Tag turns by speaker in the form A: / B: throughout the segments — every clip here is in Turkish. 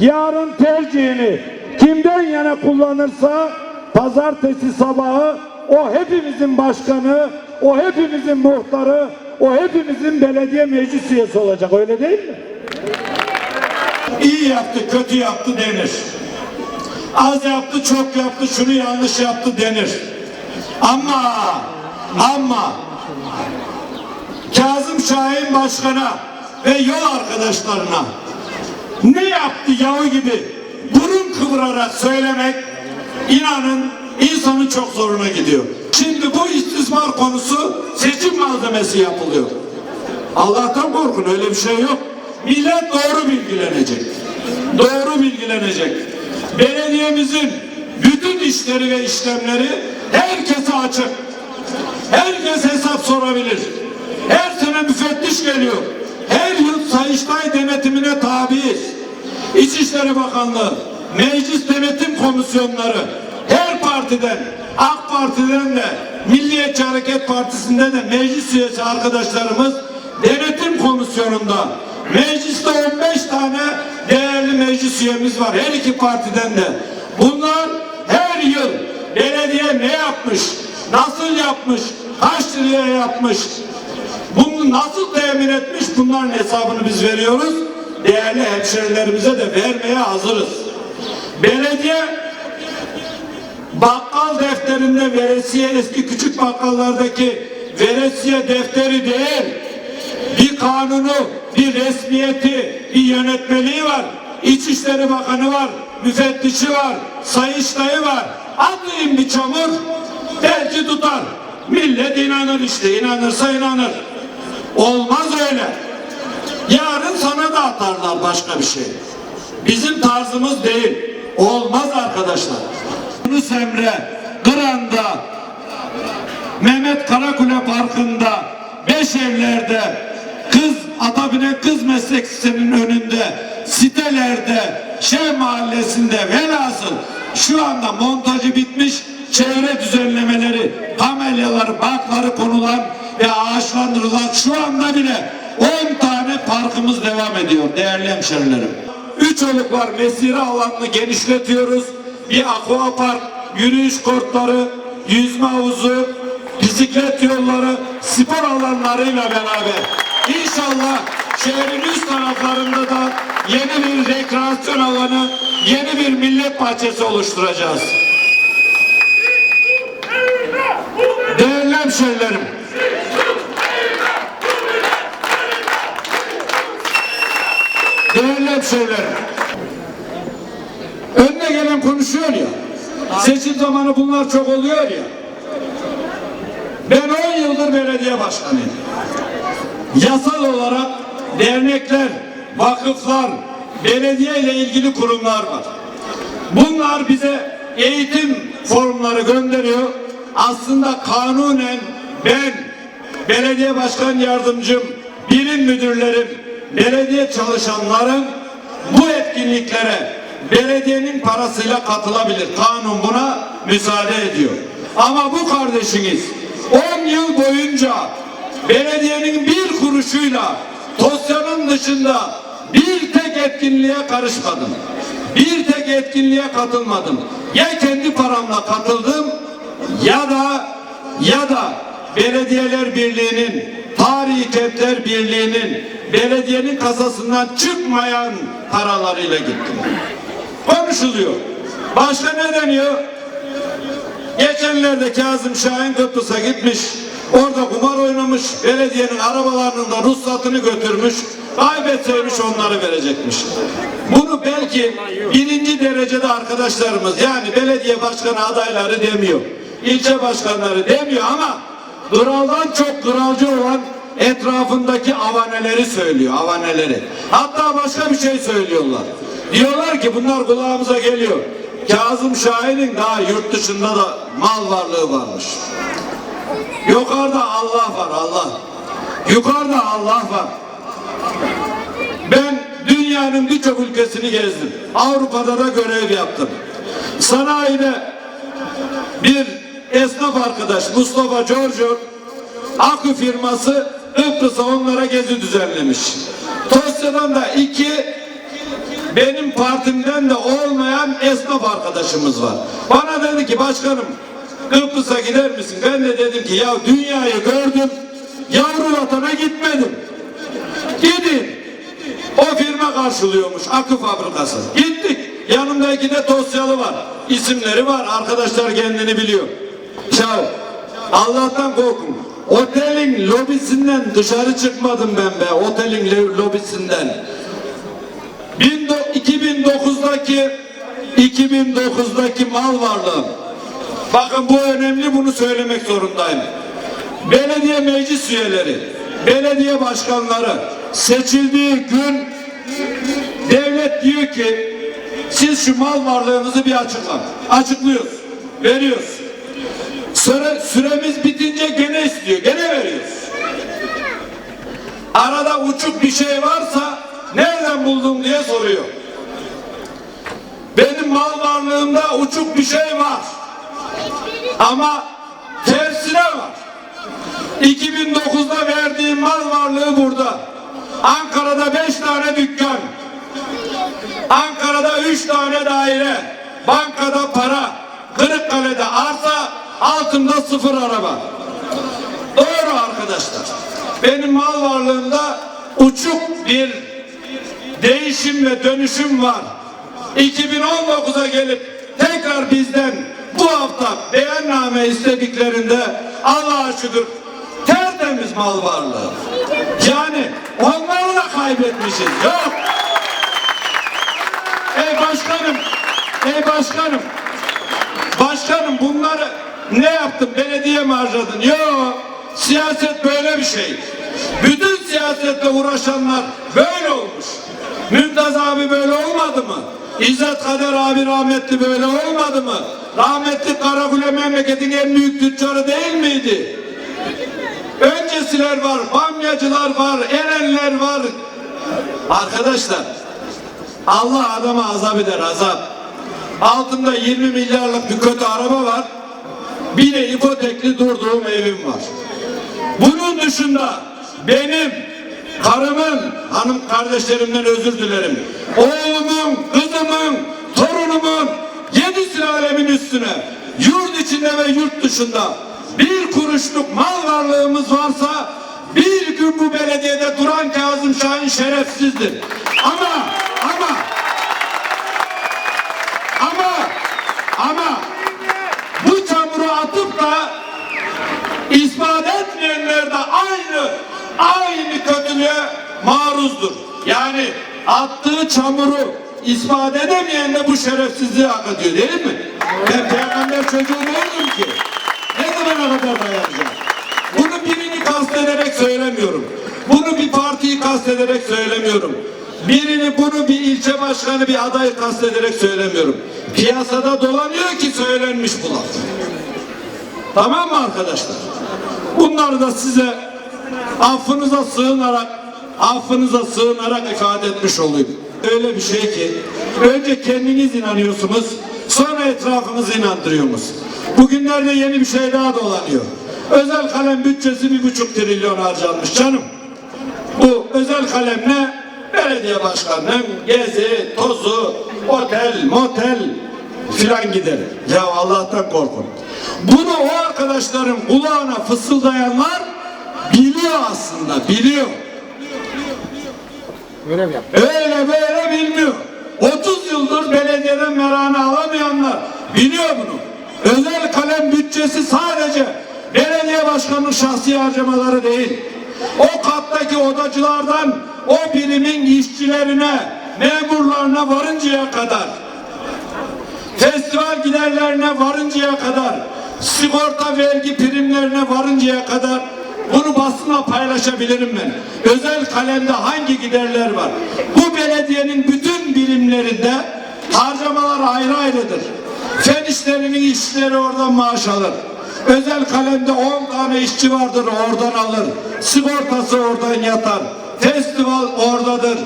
A: yarın tercihini kimden yana kullanırsa pazartesi sabahı o hepimizin başkanı, o hepimizin muhtarı, o hepimizin belediye meclis üyesi olacak öyle değil mi?
B: İyi yaptı, kötü yaptı denir. Az yaptı, çok yaptı, şunu yanlış yaptı denir. Ama, ama Kazım Şahin Başkan'a ve yol arkadaşlarına ne yaptı yahu gibi burun kıvırarak söylemek inanın insanın çok zoruna gidiyor. Şimdi bu istismar konusu seçim malzemesi yapılıyor. Allah'tan korkun öyle bir şey yok. Millet doğru bilgilenecek. Doğru bilgilenecek. Belediyemizin bütün işleri ve işlemleri herkese açık. Herkes hesap sorabilir. Her sene müfettiş geliyor. Her yıl Sayıştay denetimine tabiiz. İçişleri Bakanlığı, Meclis Denetim Komisyonları her partiden, AK Parti'den de, Milliyetçi Hareket Partisi'nden de meclis üyesi arkadaşlarımız denetim komisyonunda mecliste 15 tane değerli meclis üyemiz var her iki partiden de. Bunlar her yıl belediye ne yapmış, nasıl yapmış, kaç liraya yapmış, bunu nasıl temin etmiş bunların hesabını biz veriyoruz. Değerli hemşerilerimize de vermeye hazırız. Belediye bakkal defterinde veresiye eski küçük bakkallardaki veresiye defteri değil bir kanunu, bir resmiyeti, bir yönetmeliği var. İçişleri Bakanı var, müfettişi var, sayıştayı var. Atlayın bir çamur, belki tutar. Millet inanır işte, inanırsa inanır. Olmaz öyle. Yarın sana da atarlar başka bir şey. Bizim tarzımız değil. Olmaz arkadaşlar. Yunus Emre, Kıran'da, Mehmet Karakule Parkı'nda, beş evlerde, kız Atabine Kız Meslek Lisesi'nin önünde, sitelerde, Şeh Mahallesi'nde velhasıl şu anda montajı bitmiş çevre düzenlemeleri, kamelyaları, parkları konulan ve ağaçlandırılan şu anda bile 10 tane parkımız devam ediyor değerli hemşerilerim. Üç oluk var mesire alanını genişletiyoruz. Bir aqua park, yürüyüş kortları, yüzme havuzu, bisiklet yolları, spor alanlarıyla beraber İnşallah şehrin üst taraflarında da yeni bir rekreasyon alanı, yeni bir millet bahçesi oluşturacağız. Değerli hemşehrilerim, değerli hemşehrilerim, önüne gelen konuşuyor ya, seçim zamanı bunlar çok oluyor ya, ben 10 yıldır belediye başkanıyım. Yasal olarak dernekler, vakıflar, belediye ile ilgili kurumlar var. Bunlar bize eğitim formları gönderiyor. Aslında kanunen ben belediye başkan yardımcım, birim müdürlerim, belediye çalışanlarım bu etkinliklere belediyenin parasıyla katılabilir. Kanun buna müsaade ediyor. Ama bu kardeşiniz 10 yıl boyunca belediyenin bir kuruşuyla Tosya'nın dışında bir tek etkinliğe karışmadım. Bir tek etkinliğe katılmadım. Ya kendi paramla katıldım ya da ya da Belediyeler Birliği'nin Tarihi Kentler Birliği'nin belediyenin kasasından çıkmayan paralarıyla gittim. Konuşuluyor. Başka ne deniyor? Geçenlerde Kazım Şahin Kıbrıs'a gitmiş. Orada kumar oynamış. Belediyenin arabalarının da ruhsatını götürmüş. Kaybetseymiş onları verecekmiş. Bunu belki birinci derecede arkadaşlarımız yani belediye başkanı adayları demiyor. ilçe başkanları demiyor ama kraldan çok kralcı olan etrafındaki avaneleri söylüyor avaneleri. Hatta başka bir şey söylüyorlar. Diyorlar ki bunlar kulağımıza geliyor. Kazım Şahin'in daha yurt dışında da mal varlığı varmış. Yukarıda Allah var Allah. Yukarıda Allah var. Ben dünyanın birçok ülkesini gezdim. Avrupa'da da görev yaptım. Sanayide bir esnaf arkadaş Mustafa Giorgio Akü firması Kıbrıs'a onlara gezi düzenlemiş. Tosya'dan da iki benim partimden de olmayan esnaf arkadaşımız var. Bana dedi ki başkanım Kıbrıs'a gider misin? Ben de dedim ki ya dünyayı gördüm, yavru vatana gitmedim. Gidin. O firma karşılıyormuş akı fabrikası. Gittik. Yanımdaki de Tosyalı var. İsimleri var. Arkadaşlar kendini biliyor. Ya Allah'tan korkun. Otelin lobisinden dışarı çıkmadım ben be. Otelin lo- lobisinden. 2009'daki 2009'daki mal varlığı. Bakın bu önemli bunu söylemek zorundayım. Belediye meclis üyeleri, belediye başkanları seçildiği gün devlet diyor ki siz şu mal varlığınızı bir açıklayın. Açıklıyoruz, veriyoruz. Süre, süremiz bitince gene istiyor, gene veriyoruz. Arada uçuk bir şey varsa nereden buldun diye soruyor. Benim mal varlığımda uçuk bir şey var. Ama tersine var. 2009'da verdiğim mal varlığı burada. Ankara'da 5 tane dükkan. Ankara'da 3 tane daire. Bankada para. Kırıkkale'de arsa. Altında sıfır araba. Doğru arkadaşlar. Benim mal varlığımda uçuk bir değişim ve dönüşüm var. 2019'a gelip tekrar bizden bu hafta beyanname istediklerinde Allah'a şükür tertemiz mal varlığı. Yani onları da kaybetmişiz. Yok. Ey başkanım, ey başkanım, başkanım bunları ne yaptın? Belediye mi harcadın? Yok. Siyaset böyle bir şey. Bütün siyasetle uğraşanlar böyle olmuş. Mümtaz abi böyle olmadı mı? İzzet Kader abi rahmetli böyle olmadı mı? Rahmetli Karakule memleketin en büyük tüccarı değil miydi? Öncesiler var, bamyacılar var, erenler var. Arkadaşlar, Allah adama azap eder azap. Altında 20 milyarlık bir kötü araba var. Bir de ipotekli durduğum evim var. Bunun dışında benim karımın, hanım kardeşlerimden özür dilerim. Oğlumun, kızımın, torunumun yedi sülalemin üstüne yurt içinde ve yurt dışında bir kuruşluk mal varlığımız varsa bir gün bu belediyede duran Kazım Şahin şerefsizdir. Ama ama ama bu çamuru atıp da ispat etmeyenler de aynı aynı kötülüğe maruzdur. Yani attığı çamuru ispat edemeyen de bu şerefsizliği hak ediyor değil mi? Ben peygamber çocuğu değilim ki. Ne zamana kadar dayanacağım? Bunu birini kastederek söylemiyorum. Bunu bir partiyi kastederek söylemiyorum. Birini bunu bir ilçe başkanı bir adayı kastederek söylemiyorum. Piyasada dolanıyor ki söylenmiş bu laf. Tamam mı arkadaşlar? Bunları da size affınıza sığınarak affınıza sığınarak ifade etmiş olayım. Öyle bir şey ki önce kendiniz inanıyorsunuz sonra etrafınızı inandırıyorsunuz. Bugünlerde yeni bir şey daha dolanıyor. Özel kalem bütçesi bir buçuk trilyon harcanmış canım. Bu özel kalem ne? Belediye başkanının gezi, tozu, otel, motel filan gider. Ya Allah'tan korkun. Bunu o arkadaşların kulağına fısıldayanlar biliyor aslında, biliyor.
C: Görev yap.
B: Öyle böyle bilmiyor. 30 yıldır belediyeden merane alamayanlar biliyor bunu. Özel kalem bütçesi sadece belediye başkanının şahsi harcamaları değil. O kattaki odacılardan o birimin işçilerine, memurlarına varıncaya kadar festival giderlerine varıncaya kadar, sigorta vergi primlerine varıncaya kadar bunu basına paylaşabilirim ben. Özel kalemde hangi giderler var? Bu belediyenin bütün birimlerinde harcamalar ayrı ayrıdır. Fen işlerinin işçileri oradan maaş alır. Özel kalemde 10 tane işçi vardır oradan alır. Sigortası oradan yatar. Festival oradadır.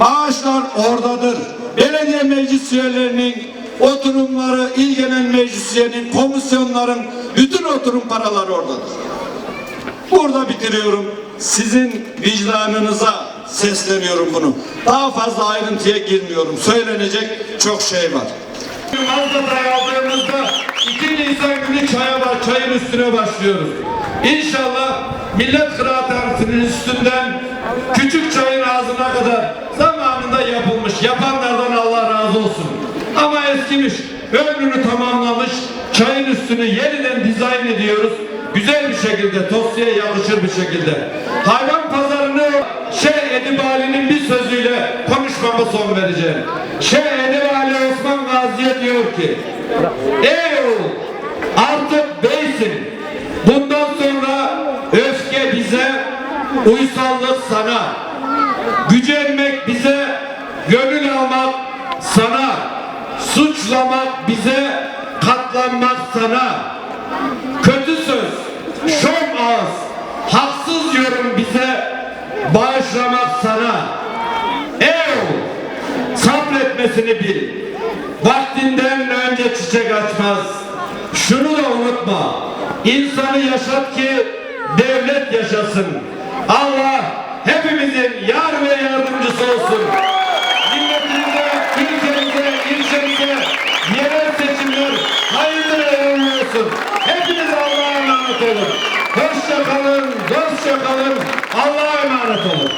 B: Maaşlar oradadır. Belediye meclis üyelerinin oturumları, il genel meclis üyelerinin, komisyonların bütün oturum paraları oradadır. Burada bitiriyorum. Sizin vicdanınıza, sesleniyorum bunu. Daha fazla ayrıntıya girmiyorum. Söylenecek çok şey var.
C: Mazdata'yı aldığımızda 2 Nisan günü çaya var, çayın üstüne başlıyoruz. İnşallah Millet Kıraathanesi'nin üstünden küçük çayın ağzına kadar zamanında yapılmış. Yapanlardan Allah razı olsun. Eskimiş, ömrünü tamamlamış. Çayın üstünü yeniden dizayn ediyoruz. Güzel bir şekilde, tosyaya yakışır bir şekilde. Hayvan pazarını Şeyh Edip Ali'nin bir sözüyle konuşmama son vereceğim. Şeyh Edip Ali Osman Gazi'ye diyor ki Ey oğul artık beysin. Bundan sonra öfke bize, uysallık sana. Gücenmek bize, gönül almak sana. Suçlamak bize, katlanmak sana. Kötü söz, şom ağız, haksız yorum bize, bağışlamak sana. Oğul, sabretmesini bil. Vaktinden önce çiçek açmaz. Şunu da unutma. İnsanı yaşat ki devlet yaşasın. Allah hepimizin yar ve yardımcısı olsun. Olun. Hoşça kalın, dostça kalın. Allah'a emanet olun.